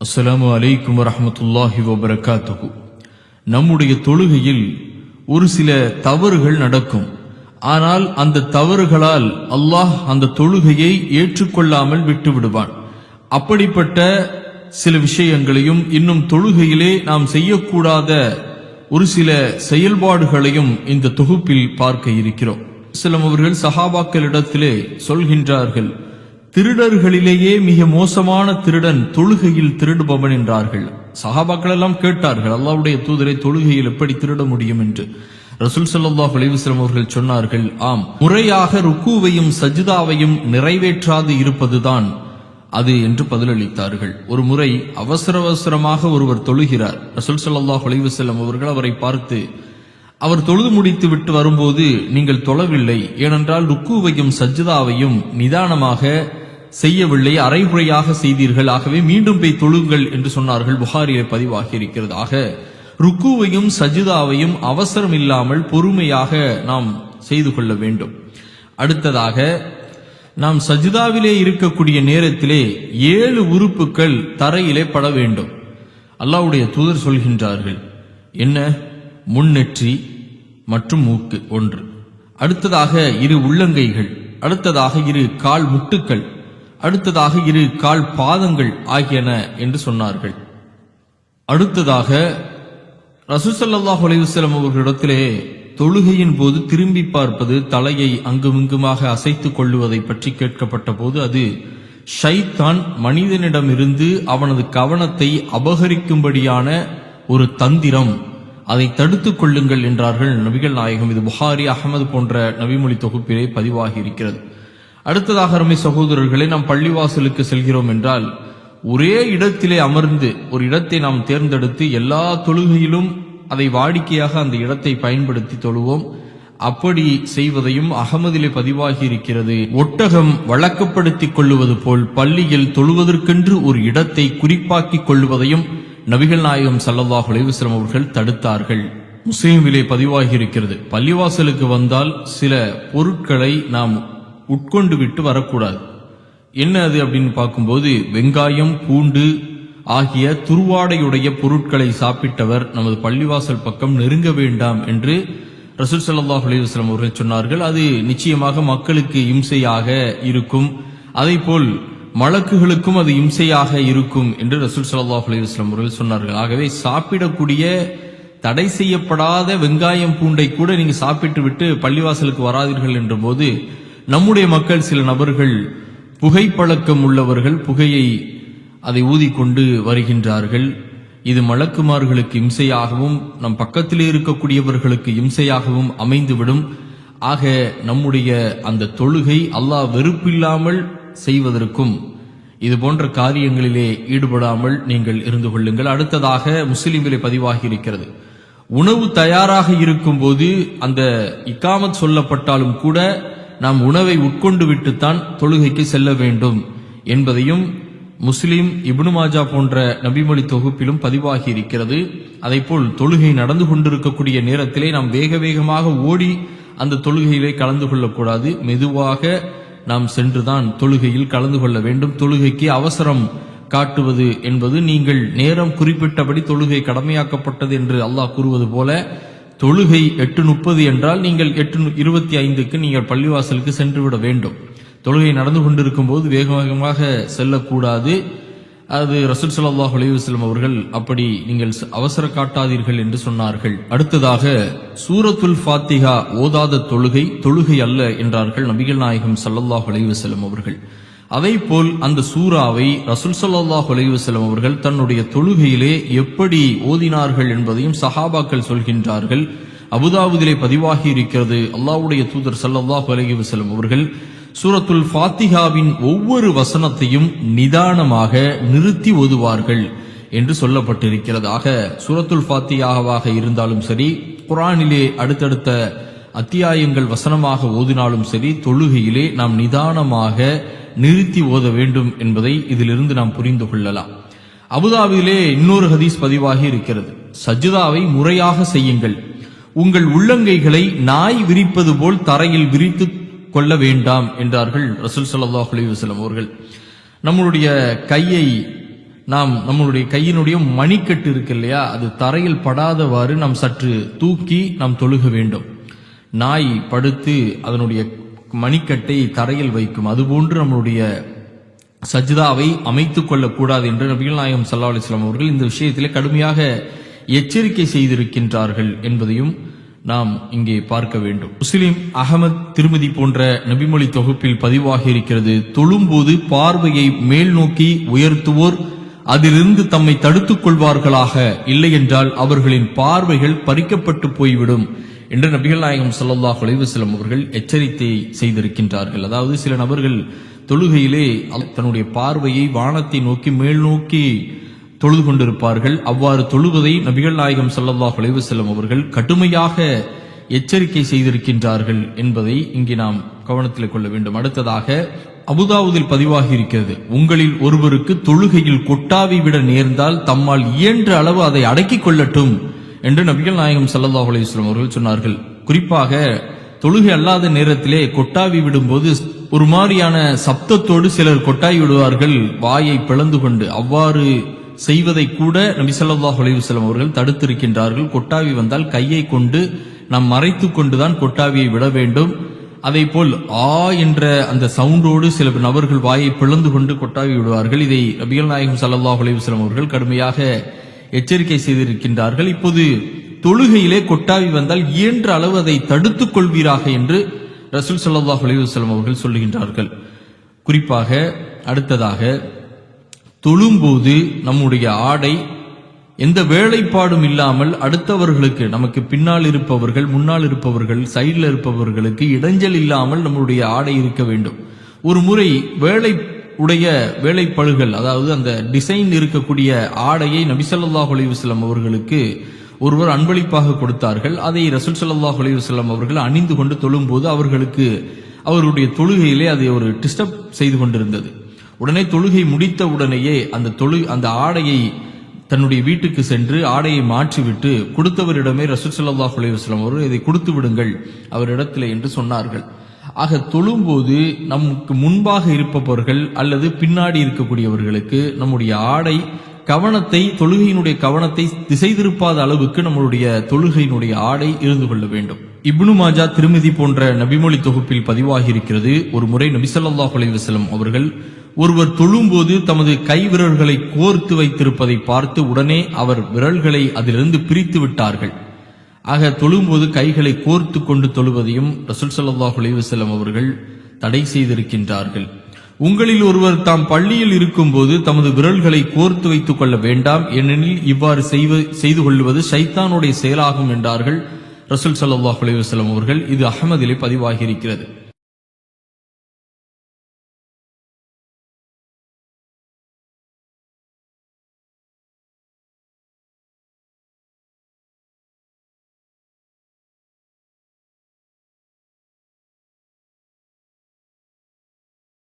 அஸ்ஸலாமு அலைக்கும் வரமத்துல்லாஹி வபரகாத்துகு நம்முடைய தொழுகையில் ஒரு சில தவறுகள் நடக்கும். ஆனால் அந்த தவறுகளால் அல்லாஹ் அந்த தொழுகையை ஏற்றுக்கொள்ளாமல் விட்டு விடுவான் அப்படிப்பட்ட சில விஷயங்களையும் இன்னும் தொழுகையிலே நாம் செய்யக்கூடாத ஒரு சில செயல்பாடுகளையும் இந்த தொகுப்பில் பார்க்க இருக்கிறோம். சிலம் அவர்கள் சஹாபாக்களிடத்திலே சொல்கின்றார்கள் திருடர்களிலேயே மிக மோசமான திருடன் தொழுகையில் திருடுபவன் என்றார்கள். சஹாபாக்கள் எல்லாம் கேட்டார்கள் அல்லாவுடைய தூதரை தொழுகையில் எப்படி திருட முடியும்? என்று. ரசூல் சல்லாஹ் அலிவஸ்லம் அவர்கள் சொன்னார்கள் ஆம் முறையாக ருக்குவையும் சஜிதாவையும் நிறைவேற்றாது இருப்பதுதான் அது என்று பதிலளித்தார்கள். ஒரு முறை அவசர அவசரமாக ஒருவர் தொழுகிறார். ரசூல் சல்லாஹ் அலிவசல்லம் அவர்கள் அவரை பார்த்து அவர் தொழுது முடித்து விட்டு வரும்போது நீங்கள் தொழவில்லை. ஏனென்றால் ருக்குவையும் சஜ்ஜிதாவையும் நிதானமாக செய்யவில்லை அரைகுறையாக செய்தீர்கள். ஆகவே மீண்டும் போய் தொழுங்கள் என்று சொன்னார்கள். புகாரிலே பதிவாகி இருக்கிறது ஆக ருக்குவையும் சஜிதாவையும் அவசரம் இல்லாமல் பொறுமையாக நாம் செய்து கொள்ள வேண்டும். அடுத்ததாக நாம் சஜிதாவிலே இருக்கக்கூடிய நேரத்திலே ஏழு உறுப்புகள் தரையிலே பட வேண்டும். அல்லாஹ்வுடைய தூதர் சொல்கின்றார்கள். என்ன? முன்னெற்றி மற்றும் மூக்கு ஒன்று. அடுத்ததாக இரு உள்ளங்கைகள். அடுத்ததாக இரு கால் முட்டுக்கள். அடுத்ததாக இரு கால் பாதங்கள் ஆகியன என்று சொன்னார்கள். அடுத்ததாக ரசூசல்லாஹ் அலைவசலம் அவர்களிடத்திலே தொழுகையின் போது திரும்பி பார்ப்பது தலையை அங்குமிங்குமாக அசைத்துக் கொள்ளுவதை பற்றி கேட்கப்பட்ட போது அது ஷைத்தான் மனிதனிடமிருந்து அவனது கவனத்தை அபகரிக்கும்படியான ஒரு தந்திரம். அதை தடுத்துக் கொள்ளுங்கள் என்றார்கள் நபிகள் நாயகம். இது புகாரி அகமது போன்ற நபிமொழி தொகுப்பிலே பதிவாகி இருக்கிறது. அடுத்ததாக அருமை சகோதரர்களை நாம் பள்ளிவாசலுக்கு செல்கிறோம் என்றால் ஒரே இடத்திலே அமர்ந்து ஒரு இடத்தை நாம் தேர்ந்தெடுத்து எல்லா தொழுகையிலும் அதை வாடிக்கையாக அந்த இடத்தை பயன்படுத்தி தொழுவோம். அப்படி செய்வதையும் அகமதிலே பதிவாகி இருக்கிறது ஒட்டகம் வழக்கப்படுத்திக் கொள்ளுவது போல் பள்ளியில் தொழுவதற்கென்று ஒரு இடத்தை குறிப்பாக்கிக் கொள்ளுவதையும் நபிகள் நாயகம் சல்லல்லாஹ் அலைஹி அவர்கள் தடுத்தார்கள். முஸ்லீமிலே பதிவாகி இருக்கிறது பள்ளிவாசலுக்கு வந்தால் சில பொருட்களை நாம் உட்கொண்டு விட்டு வரக்கூடாது. என்ன அது அப்படின்னு பார்க்கும்போது வெங்காயம் பூண்டு ஆகிய துருவாடையுடைய பொருட்களை சாப்பிட்டவர் நமது பள்ளிவாசல் பக்கம் நெருங்க வேண்டாம் என்று ரசூல் சல்லாஹ் அலைஹி அவர்கள் சொன்னார்கள். அது நிச்சயமாக மக்களுக்கு இம்சையாக இருக்கும். அதேபோல் மலக்குகளுக்கும் அது இம்சையாக இருக்கும் என்று ரசூல் சல்லாஹ் அலைஹி அவர்கள் சொன்னார்கள். ஆகவே சாப்பிடக்கூடிய தடை செய்யப்படாத வெங்காயம் பூண்டை கூட நீங்க சாப்பிட்டு விட்டு பள்ளிவாசலுக்கு வராதீர்கள் என்ற போது நம்முடைய மக்கள் சில நபர்கள் புகைப்பழக்கம் உள்ளவர்கள் புகையை அதை ஊதிக்கொண்டு வருகின்றார்கள். இது மலக்குமார்களுக்கு இம்சையாகவும் நம் பக்கத்திலே இருக்கக்கூடியவர்களுக்கு இம்சையாகவும் அமைந்துவிடும். ஆக நம்முடைய அந்த தொழுகை அல்லாஹ் வெறுப்பில்லாமல் செய்வதற்கும் இது போன்ற காரியங்களிலே ஈடுபடாமல் நீங்கள் இருந்து கொள்ளுங்கள். அடுத்ததாக முஸ்லிமிலே பதிவாகி இருக்கிறது. உணவு தயாராக இருக்கும்போது அந்த இக்காமத் சொல்லப்பட்டாலும் கூட நாம் உணவை உட்கொண்டு விட்டுத்தான் தொழுகைக்கு செல்ல வேண்டும் என்பதையும் முஸ்லிம் இப்னு மாஜா போன்ற நபிமொழி தொகுப்பிலும் பதிவாகி இருக்கிறது அதைப்போல் தொழுகை நடந்து கொண்டிருக்கக்கூடிய நேரத்திலே நாம் வேக வேகமாக ஓடி அந்த தொழுகையிலே கலந்து கொள்ளக்கூடாது. மெதுவாக நாம் சென்றுதான் தொழுகையில் கலந்து கொள்ள வேண்டும். தொழுகைக்கு அவசரம் காட்டுவது என்பது நீங்கள் நேரம் குறிப்பிட்டபடி தொழுகை கடமையாக்கப்பட்டது என்று அல்லாஹ் கூறுவது போல தொழுகை எட்டு முப்பது என்றால் நீங்கள் எட்டு இருபத்தி ஐந்துக்கு நீங்கள் பள்ளிவாசலுக்கு சென்று விட வேண்டும். தொழுகை நடந்து கொண்டிருக்கும் போது வேக வேகமாக செல்லக்கூடாது. அது ரசூல் சல்லாஹ் அலைஹி அவர்கள் அப்படி நீங்கள் அவசர காட்டாதீர்கள் என்று சொன்னார்கள். அடுத்ததாக சூரத்துல் ஃபாத்திகா ஓதாத தொழுகை தொழுகை அல்ல என்றார்கள் நபிகள் நாயகம் சல்லல்லாஹ் அலைஹி அவர்கள். அதை போல் அந்த சூறாவை ரசூல் சல்லாஹ் அலைவசலம் அவர்கள் தன்னுடைய தொழுகையிலே எப்படி ஓதினார்கள் என்பதையும் சஹாபாக்கள் சொல்கின்றார்கள். அபுதாபுதிலே பதிவாகி இருக்கிறது. அல்லாவுடைய தூதர் சல்லாஹ் அலைவசலம் அவர்கள் சூரத்துல் ஃபாத்திஹாவின் ஒவ்வொரு வசனத்தையும் நிதானமாக நிறுத்தி ஓதுவார்கள் என்று சொல்லப்பட்டிருக்கிறதாக. சூரத்துல் ஃபாத்தியாவாக இருந்தாலும் சரி குரானிலே அடுத்தடுத்த அத்தியாயங்கள் வசனமாக ஓதினாலும் சரி தொழுகையிலே நாம் நிதானமாக நிறுத்தி ஓத வேண்டும் என்பதை இதிலிருந்து நாம் புரிந்து கொள்ளலாம். அபுதாபியிலே இன்னொரு ஹதீஸ் பதிவாகி இருக்கிறது. சஜிதாவை முறையாக செய்யுங்கள். உங்கள் உள்ளங்கைகளை நாய் விரிப்பது போல் தரையில் விரித்து கொள்ள வேண்டாம் என்றார்கள் ரசூல் சல்லாஹ் அலிவசலம் அவர்கள். நம்மளுடைய கையை நாம் நம்மளுடைய கையினுடைய மணிக்கட்டு இருக்கு இல்லையா? அது தரையில் படாதவாறு நாம் சற்று தூக்கி நாம் தொழுக வேண்டும். நாய் படுத்து அதனுடைய மணிக்கட்டை தரையில் வைக்கும். அதுபோன்று நம்மளுடைய சஜிதாவை அமைத்துக் கொள்ளக்கூடாது என்று நபிகள் நாயகம் சல்லா அலிஸ்லாம் அவர்கள் இந்த விஷயத்திலே கடுமையாக எச்சரிக்கை செய்திருக்கின்றார்கள் என்பதையும் நாம் இங்கே பார்க்க வேண்டும். முஸ்லிம் அகமத் திருமதி போன்ற நபிமொழி தொகுப்பில் பதிவாகி இருக்கிறது. தொழும்போது பார்வையை மேல் நோக்கி உயர்த்துவோர் அதிலிருந்து தம்மை தடுத்துக் கொள்வார்களாக இல்லை என்றால் அவர்களின் பார்வைகள் பறிக்கப்பட்டு போய்விடும். என்று நபிகள் நாயகம் ஸல்லல்லாஹு அலைஹி அவர்கள் எச்சரிக்கை செய்திருக்கின்றார்கள். அதாவது சில நபர்கள் தொழுகையிலே தன்னுடைய பார்வையை வானத்தை நோக்கி மேல் நோக்கி தொழுது கொண்டிருப்பார்கள். அவ்வாறு தொழுவதை நபிகள் நாயகம் ஸல்லல்லாஹு அலைஹி அவர்கள் கடுமையாக எச்சரிக்கை செய்திருக்கின்றார்கள் என்பதை இங்கே நாம் கவனத்தில் கொள்ள வேண்டும். அடுத்ததாக அபுதாவுதில் பதிவாகி இருக்கிறது. உங்களில் ஒருவருக்கு தொழுகையில் கொட்டாவி விட நேர்ந்தால் தம்மால் இயன்ற அளவு அதை அடக்கிக் கொள்ளட்டும். என்று நபிகள் நாயகம் ஸல்லல்லாஹு அலைஹி அவர்கள் சொன்னார்கள். குறிப்பாக தொழுகை அல்லாத நேரத்திலே கொட்டாவி விடும்போது ஒரு மாதிரியான சப்தத்தோடு சிலர் கொட்டாவி விடுவார்கள். வாயை பிளந்து கொண்டு அவ்வாறு செய்வதை கூட நபி சொல்லாஹ் அலைஹி அவர்கள் தடுத்திருக்கின்றார்கள். கொட்டாவி வந்தால் கையை கொண்டு நாம் மறைத்து கொண்டுதான் கொட்டாவியை விட வேண்டும். அதே போல் ஆ என்ற அந்த சவுண்டோடு சில நபர்கள் வாயை பிளந்து கொண்டு கொட்டாவி விடுவார்கள். இதை நபிகள் நாயகம் சல்லாஹ் அலைஹி அவர்கள் கடுமையாக எச்சரிக்கை செய்திருக்கின்றார்கள். இப்போது தொழுகையிலே கொட்டாவி வந்தால் இயன்ற அளவு அதை தடுத்துக் கொள்வீராக என்று ரசூல் சல்லாஹ் அலிவசலம் அவர்கள் சொல்லுகின்றார்கள். குறிப்பாக அடுத்ததாக தொழும்போது நம்முடைய ஆடை எந்த வேலைப்பாடும் இல்லாமல் அடுத்தவர்களுக்கு நமக்கு பின்னால் இருப்பவர்கள் முன்னால் இருப்பவர்கள் சைடில் இருப்பவர்களுக்கு இடைஞ்சல் இல்லாமல் நம்முடைய ஆடை இருக்க வேண்டும். ஒரு முறை வேலை உடைய வேலைப்பழுகள் அதாவது அந்த டிசைன் இருக்கக்கூடிய ஆடையை நபி ஸல்லல்லாஹு அலைஹி அவர்களுக்கு ஒருவர் அன்பளிப்பாக கொடுத்தார்கள். அதை ரசூல் சல்லாஹ் அலிவசலம் அவர்கள் அணிந்து கொண்டு தொழும்போது அவர்களுக்கு அவருடைய தொழுகையிலே அதை ஒரு டிஸ்டர்ப் செய்து கொண்டிருந்தது. உடனே தொழுகை முடித்த உடனேயே அந்த தொழு அந்த ஆடையை தன்னுடைய வீட்டுக்கு சென்று ஆடையை மாற்றிவிட்டு கொடுத்தவரிடமே ரசூல் சல்லாஹ் அலைஹி வஸல்லம் அவர்கள் இதை கொடுத்து விடுங்கள் அவரிடத்திலே என்று சொன்னார்கள். ஆக தொழும்போது நமக்கு முன்பாக இருப்பவர்கள் அல்லது பின்னாடி இருக்கக்கூடியவர்களுக்கு நம்முடைய ஆடை கவனத்தை தொழுகையினுடைய கவனத்தை திசை திருப்பாத அளவுக்கு நம்மளுடைய தொழுகையினுடைய ஆடை இருந்து கொள்ள வேண்டும். இப்னு மாஜா திருமதி போன்ற நபிமொழி தொகுப்பில் பதிவாகி இருக்கிறது ஒரு முறை நபிசல்லாஹ் அலைவசலம் அவர்கள் ஒருவர் தொழும்போது தமது கை விரல்களை கோர்த்து வைத்திருப்பதை பார்த்து உடனே அவர் விரல்களை அதிலிருந்து பிரித்து விட்டார்கள். ஆக தொழும்போது கைகளை கோர்த்து கொண்டு தொழுவதையும் ரசூல் சல்லாஹ் அலைஹி அவர்கள் தடை செய்திருக்கின்றார்கள். உங்களில் ஒருவர் தாம் பள்ளியில் இருக்கும்போது தமது விரல்களை கோர்த்து வைத்துக் கொள்ள வேண்டாம். ஏனெனில் இவ்வாறு செய்து கொள்வது சைத்தானுடைய செயலாகும் என்றார்கள் ரசூல் சல்லாஹ் அலைஹி அவர்கள். இது அகமதிலே பதிவாகி இருக்கிறது